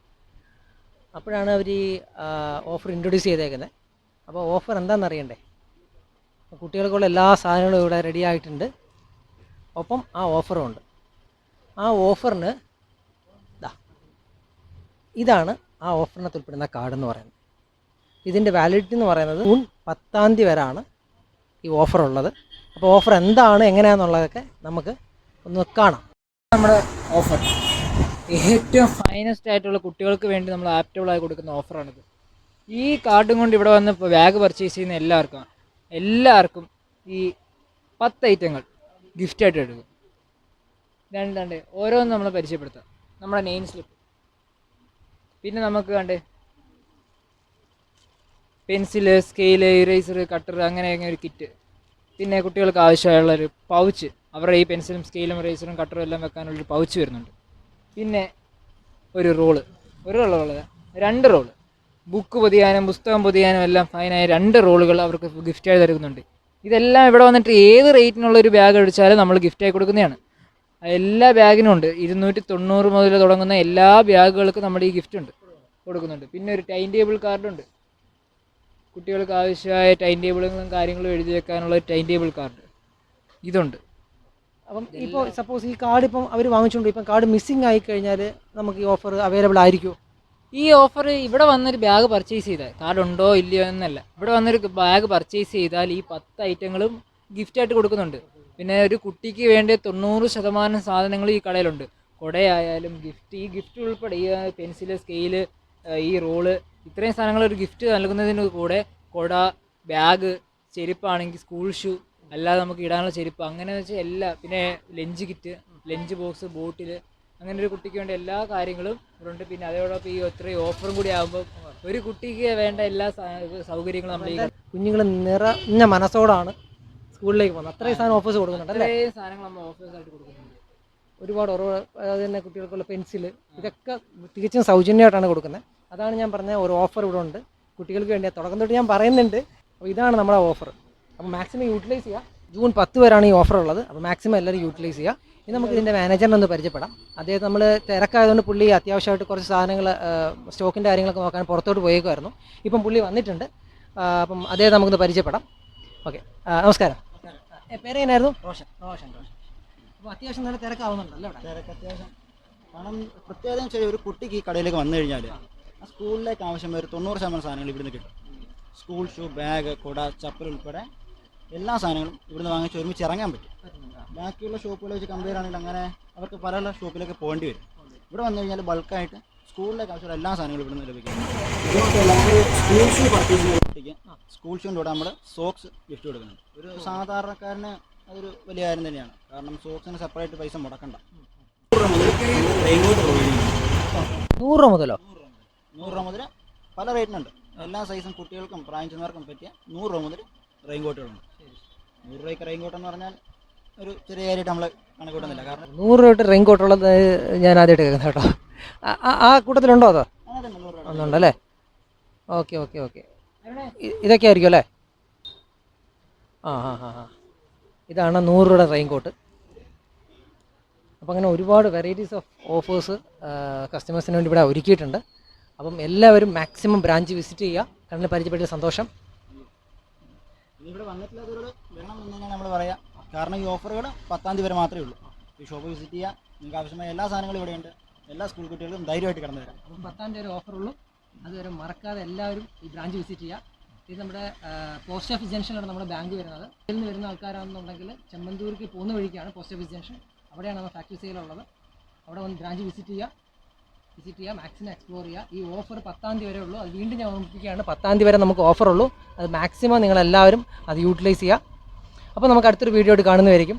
അപ്പോഴാണ് അവർ ഈ ഓഫർ ഇൻട്രൊഡ്യൂസ് ചെയ്തേക്കുന്നത് അപ്പോൾ ഓഫർ എന്താണെന്ന് അറിയണ്ടേ? കുട്ടികൾക്കുള്ള എല്ലാ സാധനങ്ങളും ഇവിടെ റെഡി ആയിട്ടുണ്ട്. ഒപ്പം ആ ഓഫറും ഉണ്ട്. ആ ഓഫറിന് ഇതാ ഇതാണ് ആ ഓഫറിനകത്ത് ഉൾപ്പെടുന്ന കാർഡ് എന്ന് പറയുന്നത്. ഇതിന്റെ വാലിഡിറ്റി എന്ന് പറയുന്നത് ജൂൺ പത്താം തീയതി വരെയാണ് ഈ ഓഫർ ഉള്ളത് അപ്പോൾ ഓഫർ എന്താണ് എങ്ങനെയാണെന്നുള്ളതൊക്കെ നമുക്ക് ഒന്ന് കാണാം. നമ്മുടെ ഓഫർ. ഏറ്റവും ഫൈനസ്റ്റ് ആയിട്ടുള്ള കുട്ടികൾക്ക് വേണ്ടി നമ്മൾ ആപ്റ്റബിൾ ആയി കൊടുക്കുന്ന ഓഫറാണിത് ഈ കാർഡും കൊണ്ട് ഇവിടെ വന്ന് ബാഗ് പർച്ചേസ് ചെയ്യുന്ന എല്ലാവർക്കും എല്ലാവർക്കും ഈ പത്ത് ഐറ്റങ്ങൾ ഗിഫ്റ്റ് ഗിഫ്റ്റായിട്ട് എടുക്കും. രണ്ട് രണ്ട് ഓരോന്നും നമ്മൾ പരിചയപ്പെടുത്താം. നമ്മുടെ നെയിം സ്ലിപ്പ് പിന്നെ നമുക്ക് കണ്ട് പെൻസിൽ സ്കെയിൽ ഇറേസർ കട്ടർ അങ്ങനെ ഒരു കിറ്റ് പിന്നെ കുട്ടികൾക്ക് ആവശ്യമായുള്ള ഒരു പൗച്ച് അവരുടെ ഈ പെൻസിലും സ്കെയിലും ഇറേസറും കട്ടറും എല്ലാം വെക്കാനുള്ളൊരു പൗച്ച് വരുന്നുണ്ട്. പിന്നെ ഒരു റോൾ. ഒരു റോൾ രണ്ട് റോൾ. ബുക്ക് പൊതിയാനും പുസ്തകം പൊതിയാനും എല്ലാം ഫൈനായ രണ്ട് റോളുകൾ അവർക്ക് ഗിഫ്റ്റ് ആയി തരുന്നുണ്ട്. ഇതെല്ലാം ഇവിടെ വന്നിട്ട് ഏത് റേറ്റിനുള്ള ഒരു ബാഗ് അടിച്ചാലും നമ്മൾ ഗിഫ്റ്റ് ഗിഫ്റ്റായി കൊടുക്കുന്നതാണ്. എല്ലാ ബാഗിനും ഉണ്ട്. ഇരുന്നൂറ്റി തൊണ്ണൂറ് മുതൽ തുടങ്ങുന്ന എല്ലാ ബാഗുകൾക്കും നമ്മുടെ ഈ ഗിഫ്റ്റ് ഉണ്ട്. കൊടുക്കുന്നുണ്ട്. പിന്നെ ഒരു ടൈം ടേബിൾ കാർഡുണ്ട് കുട്ടികൾക്ക് ആവശ്യമായ ടൈം ടേബിളുകളും കാര്യങ്ങളും എഴുതി വെക്കാനുള്ള ടൈം ടേബിൾ കാർഡ് ഇതുണ്ട്. അപ്പം ഇപ്പോൾ സപ്പോസ് ഈ കാർഡ് ഇപ്പം അവർ വാങ്ങിച്ചുകൊണ്ട് ഇപ്പം കാർഡ് മിസ്സിംഗ് ആയി കഴിഞ്ഞാൽ നമുക്ക് ഈ ഓഫർ അവൈലബിൾ ആയിരിക്കുമോ ഈ ഓഫർ ഇവിടെ വന്നൊരു ബാഗ് പർച്ചേസ് ചെയ്താൽ കാർഡ് ഉണ്ടോ ഇല്ലയോ എന്നല്ല. ഇവിടെ വന്നൊരു ബാഗ് പർച്ചേസ് ചെയ്താൽ ഈ പത്ത് ഐറ്റങ്ങളും ഗിഫ്റ്റായിട്ട് കൊടുക്കുന്നുണ്ട്. പിന്നെ ഒരു കുട്ടിക്ക് വേണ്ടി തൊണ്ണൂറ് ശതമാനം സാധനങ്ങൾ ഈ കടയിലുണ്ട്. കുടയായാലും ഗിഫ്റ്റ് ഈ ഗിഫ്റ്റ് ഉൾപ്പെടെ ഈ പെൻസിൽ സ്കെയിൽ ഈ റോൾ ഇത്രയും സാധനങ്ങൾ ഒരു ഗിഫ്റ്റ് നൽകുന്നതിന് കൂടെ കുട ബാഗ് ചെരുപ്പാണെങ്കിൽ സ്കൂൾ ഷൂ അല്ലാതെ നമുക്ക് ഇടാനുള്ള ചെരുപ്പ് അങ്ങനെ വെച്ച് എല്ലാ പിന്നെ lunch kit lunch box bottle അങ്ങനെ ഒരു കുട്ടിക്ക് വേണ്ട എല്ലാ കാര്യങ്ങളും ഉണ്ട് പിന്നെ അതോടൊപ്പം ഈ ഒത്തിരി ഓഫറും കൂടി ആകുമ്പോൾ ഒരു കുട്ടിക്ക് വേണ്ട എല്ലാ സൗകര്യങ്ങളും നമ്മൾ ഈ കുഞ്ഞുങ്ങൾ നിറഞ്ഞ മനസ്സോടാണ് സ്കൂളിലേക്ക് പോകുന്നത്. അത്രയും സാധനം ഓഫേഴ്സ് കൊടുക്കുന്നുണ്ട് അല്ലേ? സാധനങ്ങൾ നമ്മൾ ഓഫേഴ്സ് ആയിട്ട് കൊടുക്കുന്നുണ്ട്. ഒരുപാട് ഓരോ അതായത് തന്നെ കുട്ടികൾക്കുള്ള പെൻസിൽ ഇതൊക്കെ തികച്ചും സൗജന്യമായിട്ടാണ് കൊടുക്കുന്നത്. അതാണ് ഞാൻ പറഞ്ഞ ഒരു ഓഫർ ഇവിടെ ഉണ്ട്. കുട്ടികൾക്ക് വേണ്ടി തുടക്കം തൊട്ട് ഞാൻ പറയുന്നുണ്ട്. അപ്പോൾ ഇതാണ് നമ്മുടെ ഓഫർ അപ്പോൾ മാക്സിമം യൂട്ടിലൈസ് ചെയ്യുക ജൂൺ പത്ത് വരെയാണ് ഈ ഓഫർ ഉള്ളത്. അപ്പോൾ മാക്സിമം എല്ലാവരും യൂട്ടിലൈസ് ചെയ്യുക ഇനി നമുക്ക് ഇതിന്റെ മാനേജറിനെ ഒന്ന് പരിചയപ്പെടാം. അദ്ദേഹം നമ്മൾ തിരക്കായതുകൊണ്ട് പുള്ളി അത്യാവശ്യമായിട്ട് കുറച്ച് സാധനങ്ങൾ സ്റ്റോക്കിന്റെ കാര്യങ്ങളൊക്കെ നോക്കാൻ പുറത്തോട്ട് പോയേക്കുമായിരുന്നു ഇപ്പം പുള്ളി വന്നിട്ടുണ്ട്. അപ്പം അദ്ദേഹം നമുക്കൊന്ന് പരിചയപ്പെടാം. ഓക്കെ നമസ്കാരം. പേരെങ്ങനായിരുന്നു? റോഷൻ. റോഷൻ റോഷൻ. അപ്പോൾ അത്യാവശ്യം നല്ല തിരക്കാവുന്നുണ്ടല്ലോ തിരക്ക് അത്യാവശ്യം. കാരണം പ്രത്യേകം ചെറിയ ഒരു കുട്ടിക്ക് ഈ കടയിലേക്ക് വന്നു കഴിഞ്ഞാൽ ആ സ്കൂളിലേക്ക് ആവശ്യം ഒരു തൊണ്ണൂറ് ശതമാനം സാധനങ്ങൾ ഇവിടുന്ന് കിട്ടും. സ്കൂൾ ഷൂ ബാഗ് കുട ചപ്പൽ ഉൾപ്പെടെ എല്ലാ സാധനങ്ങളും ഇവിടുന്ന് വാങ്ങിച്ച് ഒരുമിച്ച് ഇറങ്ങാൻ പറ്റും. ബാക്കിയുള്ള ഷോപ്പുകളെ വെച്ച് കമ്പയർ ആണെങ്കിൽ അങ്ങനെ അവർക്ക് പല ഷോപ്പിലൊക്കെ പോകേണ്ടി വരും. ഇവിടെ വന്നു കഴിഞ്ഞാൽ ബൾക്കായിട്ട് സ്കൂളിലേക്ക് ആവശ്യമുള്ള എല്ലാ സാധനങ്ങളും ഇവിടുന്ന് ലഭിക്കും. സ്കൂൾ ഷൂ പർച്ചേസ് ചെയ്യുന്ന കുട്ടിക്ക് സ്കൂൾ ഷൂന്റെ കൂടെ നമ്മൾ സോക്സ് ഗിഫ്റ്റ് കൊടുക്കുന്നുണ്ട്. ഒരു സാധാരണക്കാരന് അതൊരു വലിയ കാര്യം തന്നെയാണ്. കാരണം സോക്സിന് സെപ്പറേറ്റ് പൈസ മുടക്കണ്ട. നൂറ് രൂപ മുതലോ? നൂറ് രൂപ മുതൽ പല റേറ്റിനുണ്ട് എല്ലാ സൈസും കുട്ടികൾക്കും പ്രായം ചെന്നവർക്കും പറ്റിയ നൂറ് രൂപ മുതൽ റെയിൻ നൂറ് രൂപയ്ക്ക് റെയിൻ കോട്ട് എന്ന് പറഞ്ഞാൽ ഒരു ചെറിയ കാര്യമായിട്ട് നമ്മൾ കണക്കൂട്ടുന്നില്ല. കാരണം നൂറ് രൂപ റെയിൻ കോട്ടുള്ളത് ഞാൻ ആദ്യമായിട്ട് കേൾക്കുന്നത് കേട്ടോ. ആ- കൂട്ടത്തിലുണ്ടോ അതോ? ഒന്നുണ്ടല്ലേ? Okay okay okay. ഇതൊക്കെ ആയിരിക്കും അല്ലേ? ആ ആ ആ ഇതാണ് നൂറ് രൂപയുടെ റെയിൻ കോട്ട് അപ്പോൾ അങ്ങനെ ഒരുപാട് വെറൈറ്റീസ് ഓഫ് ഓഫേഴ്സ് കസ്റ്റമേഴ്സിന് വേണ്ടി ഇവിടെ ഒരുക്കിയിട്ടുണ്ട്. അപ്പം എല്ലാവരും മാക്സിമം ബ്രാഞ്ച് വിസിറ്റ് ചെയ്യുക. കണ്ണിൽ പരിചയപ്പെട്ട സന്തോഷം. ഇവിടെ വന്നിട്ടില്ലാത്തവരോട് വേണം എന്ന് തന്നെയാണ് നമ്മൾ പറയാം. കാരണം ഈ ഓഫറുകൾ പത്താം തീയതി വരെ മാത്രമേ ഉള്ളൂ. ഈ ഷോപ്പ് വിസിറ്റ് ചെയ്യുക നിങ്ങൾക്ക് ആവശ്യമായ എല്ലാ സാധനങ്ങളും ഇവിടെയുണ്ട് എല്ലാ സ്കൂൾ കുട്ടികൾക്കും ധൈര്യമായിട്ട് കടന്നു വരാം. അപ്പം പത്താം തീയതി ഓഫറുള്ളൂ അതുവരെ മറക്കാതെ എല്ലാവരും ഈ ബ്രാഞ്ച് വിസിറ്റ് ചെയ്യുക ഇത് നമ്മുടെ പോസ്റ്റ് ഓഫീസ് ജംഗ്ഷനിലാണ് നമ്മുടെ ബാങ്ക് വരുന്നത്. ഇതിൽ നിന്ന് വരുന്ന ആൾക്കാരാണെന്നുണ്ടെങ്കിൽ ചെമ്മന്തൂർക്ക് പോകുന്ന വഴിക്കാണ് പോസ്റ്റ് ഓഫീസ് ജംഗ്ഷൻ അവിടെയാണ് നമ്മുടെ ഫാക്ടറി സെയിലുള്ളത് അവിടെ വന്ന് ബ്രാഞ്ച് വിസിറ്റ് ചെയ്യുക വിസിറ്റ് ചെയ്യുക മാക്സിമം എക്സ്പ്ലോർ ചെയ്യുക ഈ ഓഫർ പത്താം തീയതി വരെ ഉള്ളൂ. അത് വീണ്ടും ഞാൻ ഓർമ്മിപ്പിക്കുകയാണ്. പത്താം തീയതി വരെ നമുക്ക് ഓഫർ ഉള്ളൂ. അത് മാക്സിമം നിങ്ങളെല്ലാവരും അത് യൂട്ടിലൈസ് ചെയ്യുക അപ്പോൾ നമുക്ക് അടുത്തൊരു വീഡിയോ ആയിട്ട് കാണുന്നതായിരിക്കും.